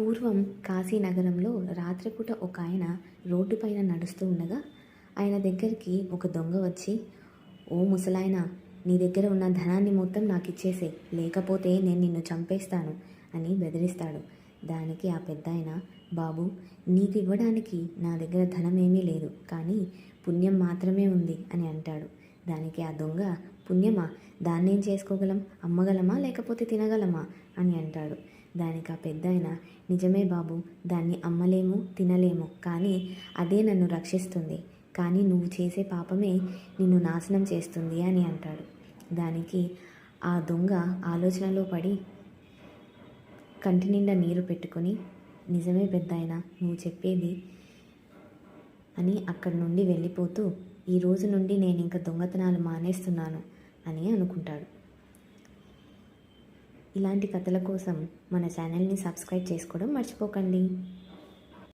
పూర్వం కాశీనగరంలో రాత్రిపూట ఒక ఆయన రోడ్డుపైన నడుస్తూ ఉండగా ఆయన దగ్గరికి ఒక దొంగ వచ్చి ఓ ముసలాయన నీ దగ్గర ఉన్న ధనాన్ని మొత్తం నాకు ఇచ్చేసే లేకపోతే నేను నిన్ను చంపేస్తాను అని బెదిరిస్తాడు. దానికి ఆ పెద్ద ఆయన బాబు నీకు ఇవ్వడానికి నా దగ్గర ధనం ఏమీ లేదు కానీ పుణ్యం మాత్రమే ఉంది అని అంటాడు. దానికి ఆ దొంగ పుణ్యమా? దాన్నేం చేసుకోగలం? అమ్మగలమా? లేకపోతే తినగలమా? అని అంటాడు. దానికి ఆ పెద్ద నిజమే బాబు దాన్ని అమ్మలేము తినలేము కానీ అదే నన్ను రక్షిస్తుంది. కానీ నువ్వు చేసే పాపమే నిన్ను నాశనం చేస్తుంది అని అంటాడు. దానికి ఆ దొంగ ఆలోచనలో పడి కంటి నిండా నీరు పెట్టుకొని నిజమే పెద్ద నువ్వు చెప్పేది అని అక్కడి నుండి వెళ్ళిపోతూ ఈ రోజు నుండి నేను ఇంకా దొంగతనాలు మానేస్తున్నాను అని అనుకుంటాడు. ఇలాంటి కథల కోసం మన ఛానల్ని సబ్స్క్రైబ్ చేసుకోవడం మర్చిపోకండి.